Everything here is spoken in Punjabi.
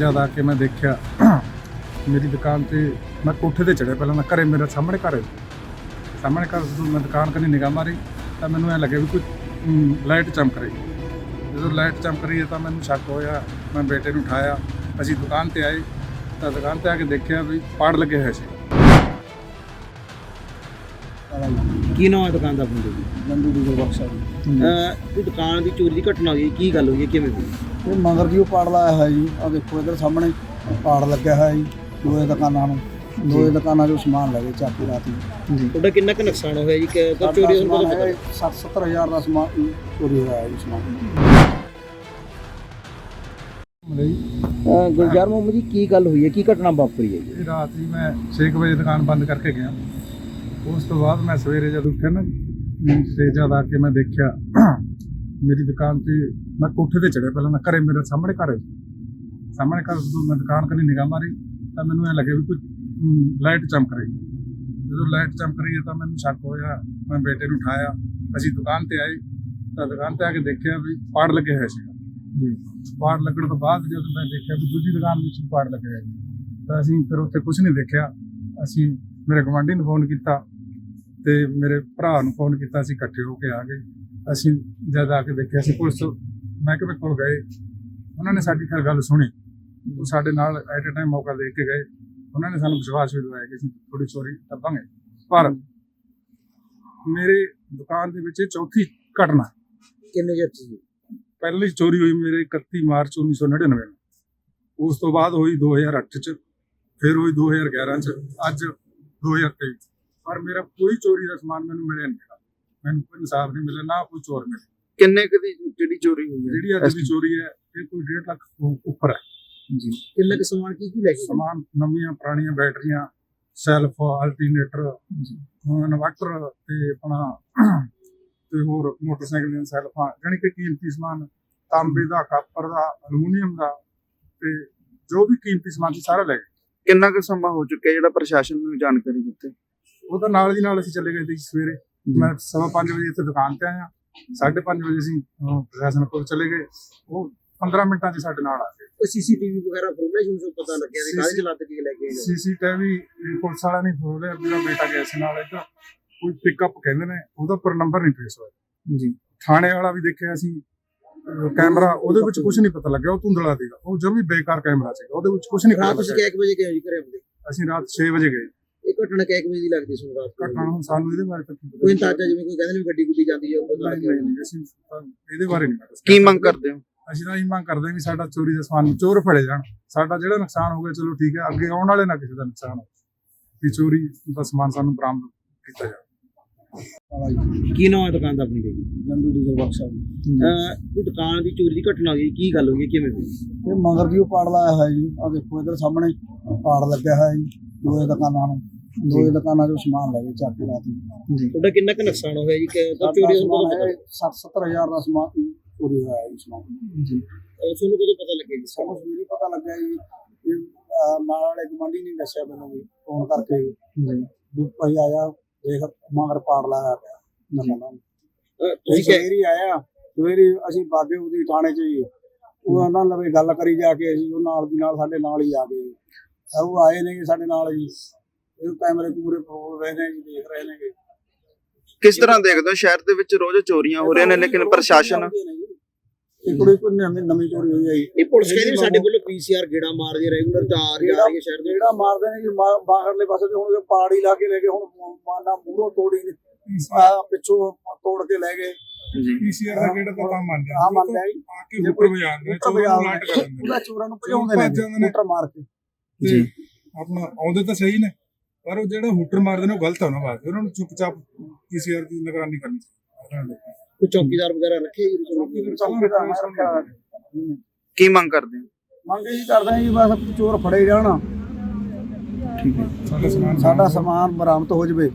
ਜਦ ਆ ਕੇ ਮੈਂ ਦੇਖਿਆ ਮੇਰੀ ਦੁਕਾਨ ਤੇ ਮੈਂ ਕੋਠੇ ਤੇ ਚੜਿਆ ਪਹਿਲਾਂ ਮੈਂ ਘਰੇ ਮੇਰੇ ਸਾਹਮਣੇ ਘਰ ਹੈ। ਸਾਹਮਣੇ ਘਰ ਤੋਂ ਮੈਂ ਦੁਕਾਨ ਕਨੀ ਨਿਗਾਹ ਮਾਰੀ ਤਾਂ ਮੈਨੂੰ ਐ ਲੱਗਿਆ ਵੀ ਕੋਈ ਲਾਈਟ ਚਮਕ ਰਹੀ। ਜਦੋਂ ਲਾਈਟ ਚਮਕ ਰਹੀ ਹੈ ਤਾਂ ਮੈਨੂੰ ਸ਼ੱਕ ਹੋਇਆ ਮੈਂ ਬੇਟੇ ਨੂੰ ਉਠਾਇਆ ਅਸੀਂ ਦੁਕਾਨ ਤੇ ਆਏ ਤਾਂ ਦੁਕਾਨ ਤੇ ਆ ਕੇ ਦੇਖਿਆ ਵੀ ਪਾੜ ਲੱਗੇ ਹੋਏ ਸੀ। ਕੀ ਨਾਮ ਹੈ ਦੁਕਾਨ ਦਾ ਬੰਦੇ ਦੀ? ਨੰਦੂ ਦੀ ਬਖਸ਼ਾ ਜੀ। ਅਹ ਇਹ ਦੁਕਾਨ ਦੀ ਚੋਰੀ ਦੀ ਘਟਨਾ ਹੋਈ ਹੈ, ਕੀ ਗੱਲ ਹੋਈ ਹੈ ਕਿਵੇਂ ਹੋਈ? ਇਹ ਮਗਰ ਜੀ ਉਹ ਪਾੜ ਲਾਇਆ ਹੈ ਜੀ ਆ ਦੇਖੋ ਇਧਰ ਸਾਹਮਣੇ ਪਾੜ ਲੱਗਿਆ ਹੋਇਆ ਜੀ ਦੋਏ ਦੁਕਾਨਾਂ ਨੂੰ ਦੋਏ ਦੁਕਾਨਾਂ ਚੋਂ ਸਮਾਨ ਲੈ ਗਏ ਚਾਕੂ ਰਾਤੀ ਤੁਹਾਡਾ ਕਿੰਨਾ ਕੁ ਨੁਕਸਾਨ ਹੋਇਆ ਜੀ? ਕਿ ਕਦ ਚੋਰੀ ਹੋਣ ਕਦੋਂ ਪਤਾ? 60 70000 ਦਾ ਸਮਾਨ ਚੋਰੀ ਹੋਇਆ ਹੈ ਜੀ ਸਮਾਨ। ਗੁਲਜ਼ਾਰ ਮੁਹੰਮਦ ਜੀ ਕੀ ਗੱਲ ਹੋਈ ਹੈ? ਕੀ ਘਟਨਾ ਵਾਪਰੀ ਹੈ ਜੀ? ਰਾਤ ਹੀ ਮੈਂ 6 ਵਜੇ ਦੁਕਾਨ ਬੰਦ ਕਰਕੇ ਗਿਆ। ਉਸ ਤੋਂ ਬਾਅਦ ਮੈਂ ਸਵੇਰੇ ਜਦ ਉੱਠਿਆ ਨਾ ਤੇ ਜਦ ਆ ਕੇ ਮੈਂ ਦੇਖਿਆ ਮੇਰੀ ਦੁਕਾਨ ਤੇ ਮੈਂ ਕੋਠੇ ਤੇ ਚੜਿਆ ਪਹਿਲਾਂ ਮੈਂ ਘਰੇ ਮੇਰੇ ਸਾਹਮਣੇ ਘਰ ਹੈ ਸਾਹਮਣੇ ਘਰ ਤੋਂ ਮੈਂ ਦੁਕਾਨ ਕਨੀ ਨਿਗਾਹ ਮਾਰੀ ਤਾਂ ਮੈਨੂੰ ਐ ਲੱਗਿਆ ਵੀ ਕੋਈ ਲਾਈਟ ਚਮਕ ਰਹੀ। ਜਦੋਂ ਲਾਈਟ ਚਮਕ ਰਹੀ ਹੈ ਤਾਂ ਮੈਨੂੰ ਸ਼ੱਕ ਹੋਇਆ ਮੈਂ ਬੇਟੇ ਨੂੰ ਉਠਾਇਆ। ਅਸੀਂ ਦੁਕਾਨ ਤੇ ਆਏ ਤਾਂ ਦੁਕਾਨ ਤੇ ਆ ਕੇ ਦੇਖਿਆ ਵੀ ਪਾੜ ਲੱਗੇ ਹੋਏ ਸੀ ਜੀ। ਪਾੜ ਲੱਗਣ ਤੋਂ ਬਾਅਦ ਜਦੋਂ ਮੈਂ ਦੇਖਿਆ ਵੀ ਦੂਜੀ ਦੁਕਾਨ ਵਿੱਚ ਵੀ ਪਾੜ ਲੱਗੇ ਹੋਏ ਸੀ ਤਾਂ ਅਸੀਂ ਫਿਰ ਉੱਥੇ ਕੁਝ ਨਹੀਂ ਦੇਖਿਆ। ਅਸੀਂ ਮੇਰੇ ਗਵਾਂਢੀ ਨੂੰ ਫੋਨ ਕੀਤਾ ਤੇ ਮੇਰੇ ਭਰਾ ਨੂੰ ਫੋਨ ਕੀਤਾ ਅਸੀਂ ਇਕੱਠੇ ਹੋ ਕੇ ਆ ਗਏ। ਅਸੀਂ ਜਦ ਆ ਕੇ ਦੇਖਿਆ ਅਸੀਂ ਪੁਲਿਸ ਮਹਿਕਮੇ ਕੋਲ ਗਏ ਉਹਨਾਂ ਨੇ ਸਾਡੀ ਫਿਰ ਗੱਲ ਸੁਣੀ। ਉਹ ਸਾਡੇ ਨਾਲ ਐਟ ਅ ਟਾਈਮ ਮੌਕਾ ਦੇ ਕੇ ਗਏ। ਉਹਨਾਂ ਨੇ ਸਾਨੂੰ ਵਿਸ਼ਵਾਸ ਵੀ ਦਿਵਾਇਆ ਕਿ ਅਸੀਂ ਥੋੜੀ ਚੋਰੀ ਲੱਭਾਂਗੇ ਪਰ ਮੇਰੇ ਦੁਕਾਨ ਦੇ ਵਿੱਚ ਚੌਥੀ ਘਟਨਾ। ਕਿੰਨੇ ਚਿਰ ਸੀ ਪਹਿਲੀ ਚੋਰੀ ਹੋਈ ਮੇਰੇ 31 ਮਾਰਚ 1999 ਨੂੰ। ਉਸ ਤੋਂ ਬਾਅਦ ਹੋਈ 2008 ਚ ਫਿਰ ਹੋਈ 2011 ਚ ਅੱਜ 2023 ਪਰ ਮੇਰਾ ਕੋਈ ਚੋਰੀ ਦਾ ਸਮਾਨ ਮੈਨੂੰ ਮਿਲਿਆ ਨਹੀਂ। ਮੈਨੂੰ ਕੋਈ ਇਨਸਾਫ ਨਹੀਂ ਮਿਲਿਆ ਨਾ ਕੋਈ ਚੋਰ ਮਿਲਿਆ। ਕਿੰਨੇ ਕੁ ਦੀ ਜਿਹੜੀ ਚੋਰੀ ਹੋਈ ਜਿਹੜੀ ਅੱਜ ਦੀ ਚੋਰੀ ਹੈ ਇਹ ਕੋਈ 1.5 ਲੱਖ ਤੋਂ ਉੱਪਰ ਹੈ। ਜੀ। ਕਿੰਨੇ ਕੁ ਸਮਾਨ ਕੀ ਕੀ ਲੈ ਗਏ? ਸਮਾਨ ਨਵੀਆਂ ਪੁਰਾਣੀਆਂ ਬੈਟਰੀਆਂ ਸੈਲਫ ਅਲਟਰਨੇਟਰ ਇਨਵਰਟਰ ਤੇ ਆਪਣਾ ਤੇ ਹੋਰ ਮੋਟਰਸਾਈਕਲ ਦੀਆਂ ਸੈਲਫਾਂ ਜਾਣੀ ਕਿ ਕੀਮਤੀ ਸਮਾਨ ਤਾਂਬੇ ਦਾ ਕਾਪਰ ਦਾ ਅਲਮੂਨੀਅਮ ਦਾ ਤੇ ਜੋ ਵੀ ਕੀਮਤੀ ਸਮਾਨ ਸੀ ਸਾਰਾ ਲੈ ਗਏ। ਕਿੰਨਾ ਕੁ ਸਮਾਂ ਹੋ ਚੁੱਕਿਆ ਜਿਹੜਾ ਪ੍ਰਸ਼ਾਸਨ ਨੂੰ ਜਾਣਕਾਰੀ ਦਿੱਤੀ? ਉਹ ਤਾਂ ਨਾਲ ਦੀ ਨਾਲ ਅਸੀਂ ਚਲੇ ਗਏ ਸੀ ਸਵੇਰੇ। ਮੈਂ ਸਵਾ ਪੰਜ ਵਜੇ ਇੱਥੇ ਦੁਕਾਨ ਤੇ ਆਇਆ। 5:30 ਵਜੇ ਅਸੀਂ ਅਹ, ਪ੍ਰਸ਼ਾਸਨ ਕੋਲ ਚਲੇ ਗਏ। ਉਹ 15 ਮਿੰਟਾਂ 'ਚ ਸਾਡੇ ਨਾਲ ਆ ਗਏ। ਕੋਈ ਸੀਸੀਟੀਵੀ ਵਗੈਰਾ ਫੋਟੋ ਨੂੰ ਸੋ ਪਤਾ ਲੱਗਿਆ ਵੀ ਕਾਹਦੇ ਚ ਕੇ ਲੈ ਕੇ ਗਏ ਸੀਸੀਟੀਵੀ ਪੁਲਿਸ ਵਾਲਾ ਨਹੀਂ ਖੋਲ ਰਿਹਾ ਮੇਰਾ ਬੇਟਾ ਗਿਆ ਸੀ ਨਾਲ ਇੱਧਰ। ਕੋਈ ਪਿਕਅਪ ਕਹਿੰਦੇ ਨੇ ਉਹਦਾ ਪਰ ਨੰਬਰ ਨਹੀਂ ਟ੍ਰੇਸ ਹੋਇਆ। ਜੀ। ਥਾਣੇ ਵਾਲਾ ਵੀ ਦੇਖਿਆ ਸੀ ਅਹ ਕੈਮਰਾ ਉਹਦੇ ਵਿੱਚ ਕੁਝ ਨਹੀਂ ਪਤਾ ਲੱਗਿਆ ਉਹ ਧੁੰਦਲਾ ਸੀਗਾ। ਉਹ ਜਮੀ ਬੇਕਾਰ ਕੈਮਰਾ ਸੀਗਾ ਉਹਦੇ ਵਿੱਚ ਕੁਝ ਨਹੀਂ ਪਤਾ ਰਾਤ ਤੁਸੀਂ ਲੱਗਿਆ। ਕਿੰਨੇ ਵਜੇ ਗਏ ਜੀ ਘਰੇ ਅਸੀਂ ਰਾਤ 6 ਵਜੇ ਗਏ। ਘਟਨਾ ਕਿੰਨੇ ਵਜੇ ਦੀ ਲੱਗਦੀ ਸੀ ਰਾਤ ਨੂੰ? ਘਟਨਾ ਹੁਣ ਸਾਨੂੰ ਇਹਦੇ ਬਾਰੇ ਤਾਂ ਕੀ ਪਤਾ ਕੋਈ ਅੰਦਾਜ਼ਾ ਜਿਵੇਂ ਕੋਈ ਕਹਿੰਦੇ ਨੇ ਵੀ ਗੱਡੀ ਗੁੱਡੀ ਜਾਂਦੀ ਹੈ ਉਹ ਪਤਾ ਨਹੀਂ, ਲੱਗਿਆ। ਨਹੀਂ, ਅਸੀਂ ਤਾਂ ਇਹਦੇ ਬਾਰੇ ਨਹੀਂ ਪਤਾ। ਕੀ ਮੰਗ ਕਰਦੇ ਹੋ? ਅਸੀਂ ਤਾਂ ਇਹ ਮੰਗ ਕਰਦੇ ਹਾਂ ਵੀ ਸਾਡਾ ਚੋਰੀ ਦਾ ਸਮਾਨ ਚੋਰ ਫੜੇ ਜਾਣ। ਸਾਡਾ ਜਿਹੜਾ ਨੁਕਸਾਨ ਹੋ ਗਿਆ ਚਲੋ ਠੀਕ ਹੈ ਅੱਗੇ ਆਉਣ ਵਾਲੇ ਨਾ ਕਿਸੇ ਦਾ ਨੁਕਸਾਨ ਹੋ ਵੀ ਚੋਰੀ ਦਾ ਸਮਾਨ ਸਾਨੂੰ ਬਰਾਮਦ ਕੀਤਾ ਜਾਵੇ। ਕੀ ਨਾਮ ਹੈ ਦੁਕਾਨ ਦਾ ਬੰਦੇ ਦੀ ਨੰਦੂ ਦੀ ਬਖਸ਼ਾ ਜੀ ਅਹ ਇਹ ਦੁਕਾਨ ਦੀ ਚੋਰੀ ਦੀ ਘਟਨਾ ਹੋਈ ਹੈ, ਕੀ ਗੱਲ ਹੋਈ ਹੈ, ਕਿਵੇਂ ਹੋਈ? ਇਹ ਮਗਰ ਜੀ ਉਹ ਪਾੜ ਲਾਇਆ ਹੈ ਜੀ। ਆ ਦੇਖੋ ਇਧਰ ਸਾਹਮਣੇ ਪਾੜ ਲੱਗਿਆ ਹੋਇਆ ਜੀ ਦੋਏ ਦੁਕਾਨਾਂ ਨੂੰ। ਦੋਏ ਦੁਕਾਨਾਂ ਚੋਂ ਸਮਾਨ ਲੈ ਗਏ ਚਾਕੂ ਰਾਤੀ ਤੁਹਾਡਾ ਕਿੰਨਾ ਕੁ ਨੁਕਸਾਨ ਹੋਇਆ ਜੀ? ਕਿ ਕਦ ਚੋਰੀ ਹੋਣ ਕਦੋਂ ਪਤਾ 60 70000 ਦਾ ਸਮਾਨ ਚੋਰੀ ਹੋਇਆ ਜੀ ਸਮਾਨ। ਜੀ। ਤੁਹਾਨੂੰ ਕਦੋਂ ਪਤਾ ਲੱਗਿਆ ਜੀ? ਸਾਨੂੰ ਸਵੇਰੇ ਪਤਾ ਲੱਗਿਆ ਜੀ ਨਾਲ ਵਾਲੇ ਗਵਾਂਢੀ ਨੇ ਦੱਸਿਆ ਮੈਨੂੰ ਵੀ ਫੋਨ ਕਰਕੇ ਵੀ। ਭਾਈ ਆਇਆ ਦੇਖ ਮਗਰ ਪਾੜ ਲਾਇਆ ਪਿਆ। ਨੂੰ ਅਹ ਤੁਸੀਂ ਸਵੇਰੇ ਆਇਆ ਸਵੇਰੇ ਅਸੀਂ ਬਾਗੇ ਉਹਦੀ ਥਾਣੇ 'ਚ ਉਹ ਉਹਨਾਂ ਨਾਲ ਵੀ ਗੱਲ ਕਰੀ ਜਾ ਕੇ ਅਸੀਂ ਉਹ ਨਾਲ ਦੀ ਨਾਲ ਸਾਡੇ ਨਾਲ ਹੀ ਆ ਗਏ। ਤਾਂ ਉਹ ਆਏ ਨੇ ਸਾਡੇ ਨਾਲ ਜੀ। ਇਹ ਕੈਮਰੇ ਪੂਰੇ ਫੋਲ ਰਹੇ ਨੇ ਜੀ ਦੇਖ ਰਹੇ ਨੇ ਕਿਸ ਤਰ੍ਹਾਂ ਦੇਖਦੇ ਹੋ? ਸ਼ਹਿਰ ਦੇ ਵਿੱਚ ਰੋਜ਼ ਚੋਰੀਆਂ ਹੋ ਰਹੀਆਂ ਨੇ ਲੇਕਿਨ ਪ੍ਰਸ਼ਾਸਨ ਇਹ ਕੁੜੀ ਕੋਈ ਨਵੀਂ ਨਵੀਂ ਚੋਰੀ ਹੋਈ ਹੈ ਜੀ। ਇਹ ਪੁਲਿਸ ਕਹਿੰਦੀ ਵੀ ਸਾਡੇ ਵੱਲੋਂ ਪੀਸੀਆਰ ਗੇੜਾ ਮਾਰਦੀ ਹੈ ਰੈਗੂਲਰ ਤਾਂ ਆ ਰਹੀ ਆ ਰਹੀ ਹੈ ਸ਼ਹਿਰ ਦੇ ਜਿਹੜਾ ਮਾਰਦੇ ਨੇ ਜੀ ਮਾ- ਬਾਹਰਲੇ ਪਾਸੇ ਤੇ ਹੁਣ ਪਾੜੀ ਲਾ ਕੇ ਲੈ ਗਏ ਹੁਣ ਮਾਨਾ ਮੂਹਰੋਂ ਤੋੜੀ ਆ ਪਿੱਛੋਂ ਤੋੜ ਕੇ ਲੈ ਗਏ। ਜੀ। ਪੀਸੀਆਰ ਦਾ ਕਿਹੜਾ ਤਾਂ ਕੰਮ ਮੰਨ ਆ ਮੰਨਿਆ ਜੀ। ਆ ਕੇ ਉੱਪਰ ਵਜਾਉਂਦੇ ਨੇ ਚੋਰ ਨੂੰ ਲਾਟ ਕਰ ਦਿੰਦੇ ਨੇ। ਉਹਦਾ ਚੋਰਾਂ ਨੂੰ ਭਜਾਉਂਦੇ ਨੇ। ਮੋਟਰ ਮਾਰ ਕੇ। ਆਪਣਾ ਆਉਂਦੇ ਤਾਂ ਸਹੀ ਨੇ। ਪਰ ਉਹ ਜਿਹੜਾ ਹੂਟਰ ਮਾਰਦੇ ਨੇ ਉਹ ਗਲਤ ਆ ਉਹਨਾਂ ਵਾਸਤੇ। ਉਹਨਾਂ ਨੂੰ ਚੁੱਪਚਾਪ ਪੀਸੀਆਰ ਦੀ ਨਿਗਰਾਨੀ ਕਰਨੀ ਚਾਹੀਦੀ ਹੈ। ਕੋਈ ਚੌਕੀਦਾਰ ਵਗੈਰਾ ਰੱਖੇ ਜੀ? ਚੌਕੀਦਾਰ ਹੈ। ਕੀ ਮੰਗ ਕਰਦੇ ਹੋ? ਮੰਗ ਇਹੀ ਕਰਦੇ ਹਾਂ ਜੀ ਬਸ ਚੋਰ ਫੜੇ ਜਾਣ। ਸਾਡਾ ਸਮਾਨ ਸਾਡਾ ਸਮਾਨ ਬਰਾਮਦ ਹੋ ਜਵੇ।